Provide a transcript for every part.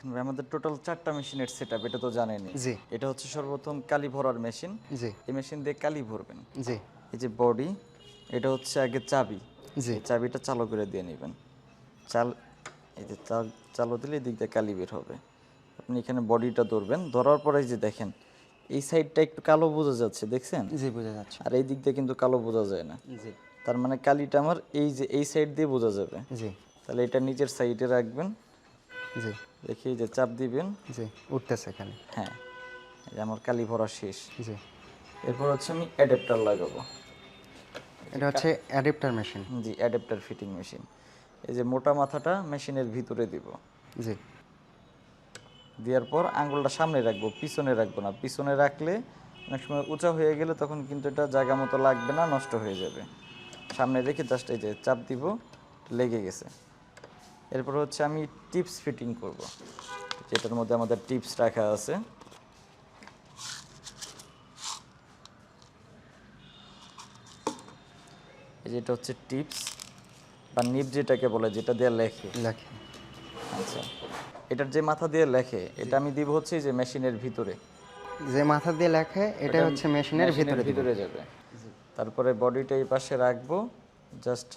দেখেন ভাই আমাদের টোটাল চারটা মেশিনের সেট আপ এটা তো জানেনই। জি। এটা হচ্ছে সর্বপ্রথম কালি ভরার মেশিন জি। এই মেশিন দিয়ে কালি ভরবেন। জি। এই যে বডি এটা হচ্ছে আগে চাবি। জি। চাবিটা চালু করে দিয়ে নেবেন। চাল এই যে চাল- চালু দিলে এই দিক দিয়ে কালি বের হবে। আপনি এখানে বডিটা ধরবেন। ধরার পরে যে দেখেন এই সাইডটা একটু কালো বোঝা যাচ্ছে দেখছেন? জি বোঝা যাচ্ছে। আর এই দিক দিয়ে কিন্তু কালো বোঝা যায় না। জি। তার মানে কালিটা আমার এই যে এই সাইড দিয়ে বোঝা যাবে। জি। তাহলে এটা নিচের সাইডে রাখবেন। জি। দেখি যে চাপ দিবেন। জি উঠতেছে এখানে। হ্যাঁ এই যে আমার কালি ভরা শেষ। জি। এরপর হচ্ছে আমি অ্যাডাপ্টার লাগাবো। এটা হচ্ছে অ্যাডাপ্টার মেশিন জি অ্যাডাপ্টার ফিটিং মেশিন এই যে মোটা মাথাটা মেশিনের ভিতরে দিব। জি। দেওয়ার পর আঙ্গুলটা সামনে রাখব পিছনে রাখব না। পিছনে রাখলে অনেক সময় উঁচা হয়ে গেলে তখন কিন্তু এটা জায়গা মতো লাগবে না নষ্ট হয়ে যাবে। সামনে রেখে জাস্ট এই যে চাপ দিব লেগে গেছে। এরপর হচ্ছে আমি টিপস ফিটিং করব। যেটার মধ্যে আমাদের টিপস রাখা আছে। যেটা হচ্ছে টিপস বা নিপ যেটাকে বলে যেটা দিয়ে লেখে। লেখে। আচ্ছা। এটার যে মাথা দিয়ে লেখে এটা আমি দিব হচ্ছে যে মেশিনের ভিতরে। যে মাথা দিয়ে লেখে এটা হচ্ছে মেশিনের ভিতরে ভিতরে যাবে। তারপরে বডিটা এই পাশে রাখব। জাস্ট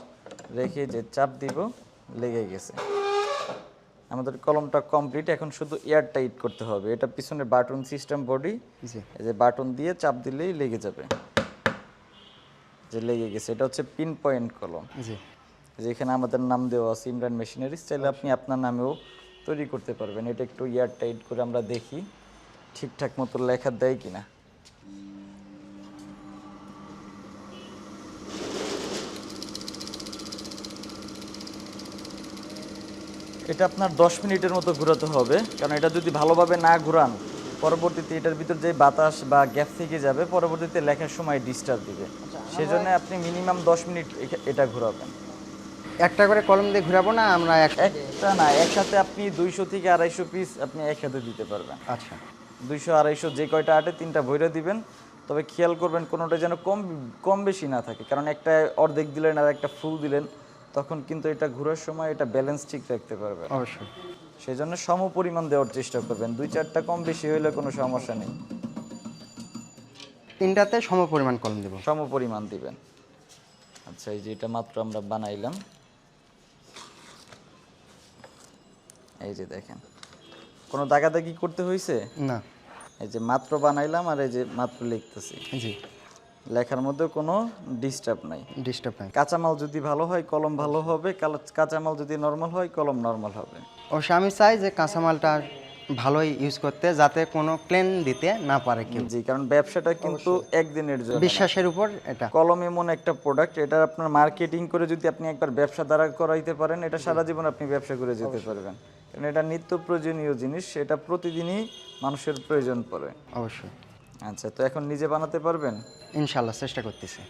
রেখে যে চাপ দিব লেগে গেছে। আমাদের কলমটা কমপ্লিট এখন শুধু এয়ার টাইট করতে হবে। এটা পিছনে বাটন সিস্টেম বডি এই যে। বাটন দিয়ে চাপ দিলেই লেগে যাবে। যে লেগে গেছে এটা হচ্ছে পিন পয়েন্ট কলম যেখানে আমাদের নাম দেওয়া আছে ইমরান মেশিনারিজ চাইলে আপনি আপনার নামেও তৈরি করতে পারবেন। এটা একটু এয়ার টাইট করে আমরা দেখি ঠিকঠাক মতো লেখা দেয় কিনা। এটা আপনার দশ মিনিটের মতো ঘোরাতে হবে। কারণ এটা যদি ভালোভাবে না ঘোরান পরবর্তীতে এটার ভিতর যে বাতাস বা গ্যাপ থেকে যাবে পরবর্তীতে লেখার সময় ডিস্টার্ব দিবে। সেজন্য আপনি মিনিমাম দশ মিনিট এটা ঘোরাবেন। একটা করে কলম দিয়ে ঘুরাবো না আমরা এক একটা না একসাথে আপনি দুইশো থেকে আড়াইশো পিস আপনি একসাথে দিতে পারবেন। আচ্ছা। দুইশো আড়াইশো যে কয়টা আটে তিনটা ভইরা দিবেন। তবে খেয়াল করবেন কোনোটা যেন কম কম বেশি না থাকে। কারণ একটা অর্ধেক দিলেন আর একটা ফুল দিলেন। তখন কিন্তু এটা ঘোরার সময় এটা ব্যালেন্স ঠিক রাখতে পারবে অবশ্যই। সেই জন্য সম পরিমাণ দেওয়ার চেষ্টা করবেন। দুই চারটা কম বেশি হইলে কোনো সমস্যা নেই। তিনটাতে সম পরিমাণ কলম দেব। সম পরিমাণ দিবেন। আচ্ছা এই যে এটা মাত্র আমরা বানাইলাম। এই যে দেখেন। কোনো দাগাদাগি করতে হয়েছে না। এই যে মাত্র বানাইলাম আর এই যে মাত্র লিখতেছি। জি। লেখার মধ্যে কোনো ডিস্টার্ব নাই। ডিস্টার্ব নাই। কাঁচামাল যদি ভালো হয় কলম ভালো হবে কাঁচামাল যদি নর্মাল হয় কলম নর্মাল হবে। অবশ্য আমি চাই যে কাঁচামালটা ভালোই ইউজ করতে যাতে কোনো ক্লেন দিতে না পারে কেউ। জি কারণ ব্যবসাটা কিন্তু একদিনের জন্য। বিশ্বাসের উপর এটা। কলম এমন একটা প্রোডাক্ট এটা আপনার মার্কেটিং করে যদি আপনি একবার ব্যবসা দ্বারা করাইতে পারেন এটা সারা জীবন আপনি ব্যবসা করে যেতে পারবেন। কারণ এটা নিত্য প্রয়োজনীয় জিনিস এটা প্রতিদিনই মানুষের প্রয়োজন পড়ে। অবশ্যই। আচ্ছা তো এখন নিজে বানাতে পারবেন? ইনশাল্লাহ চেষ্টা করতেছি।